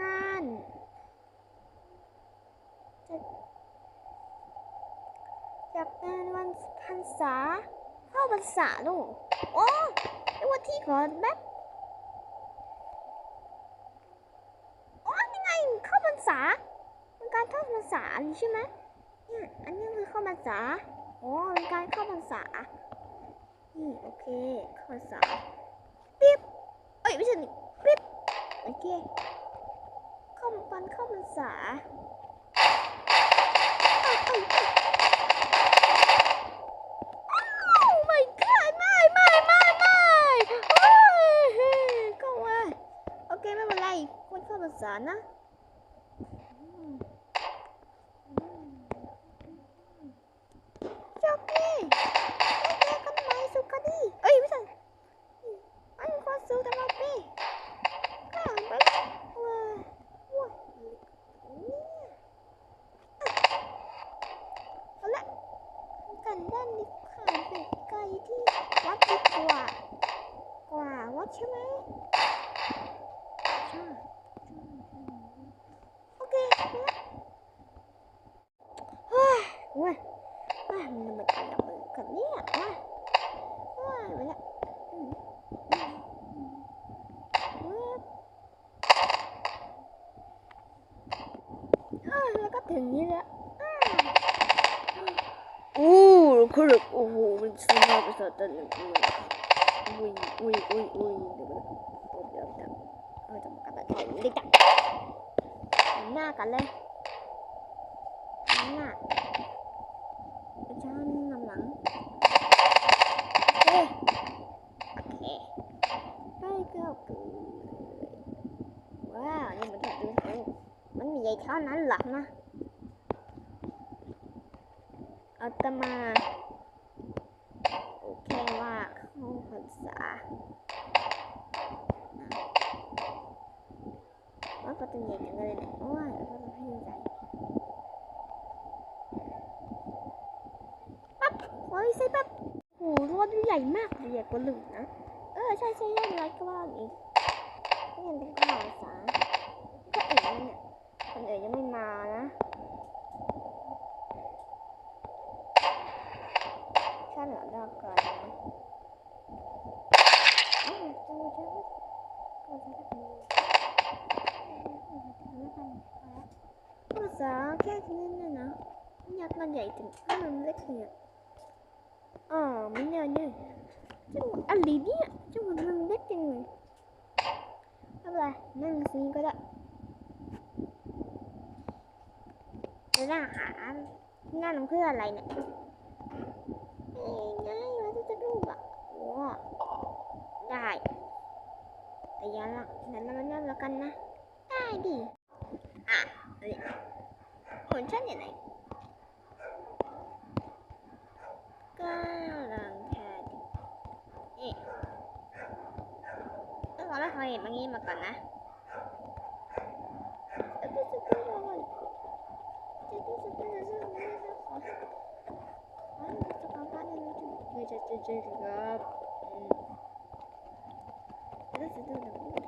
งานจัดจัดงานวันพรรษาเข้าพรรษาลูกโอ้เรียกว่าที่ขอนแบบอ๋อนี่ไงเข้าพรรษาเป็นการเข้าพรรษาใช่ไหมเนี่ยอันนี้คือเข้าพรรษาอ๋อเป็นการเข้าพรรษานี่โอเคเข้าพรรษาปิ๊บเอ้ยไม่ใช่นี่ปิ๊บโอเค ปันเข้ ใช่ไหมใช่โอเคแล้วเฮ้ยเว้ยเฮ้ยมันมันอะไรมือกันเนี่ยเว้ยเฮ้ยไปละอืมอืมอืมเว้ยอ่าแล้วก็ถึงนี้แล้วอ่าโอ้ คือโอ้โหมันสวยมากเลยสัตว์ตัวนี้อุ้ยอุ้ยอุ้ยอุ้ยเดี๋ยวนะเดี๋ยวเดี๋ยวเมาแบบถ่ายนี้ดิจ้ะหน้าโอเคโอเคให้อบเกินว้ามันแบบดูเถอะมันมีใหญ่เท่านั้นเหรอะเอาแตมา โอเคว่าเข้าพรรษาว่าประตูใหญ่จังเลยเนี่ยโอ้ยประตูให้ใหญ่ปั๊บโอ้ยใส่ปั๊บโอ้โหรถใหญ่มากใหญ่กว่าหลุมนะ เออ ใช่ใช่ใช่ร้อยกว่าอีกนี่ยังเป็นข้าวสาก็เอ๋เนี่ยคนอื่นยังไม่มานะฉันเหรอดอกก่อนนะเอ้าจังจังก็จะทำ ภาษาแค่นี้เนี่ยนะอยากมันใหญ่ถึงมันเล็กเนี่ยอ๋อไม่เนี่ยเนี่ยจังอะไรเนี่ยจังมันเล็กจังเลยไม่เป็นไรนั่งซีก็ได้เดี๋ยวจะหาหน้าน้องเพื่ออะไรเนี่ยเอ้ยง่ายว่าจะรูปอะโอ้ได้ แต่อยันละนั้นมันนั่นแล้วกันนะ ได้ดิ อะนี่เหมือนฉันอย่างไรก็ลังแค่ดินี่ต้องบอกว่าเคยเห็นบางนี้มาก่อนนะแล้วก็จะก็รออีก 这个是这个。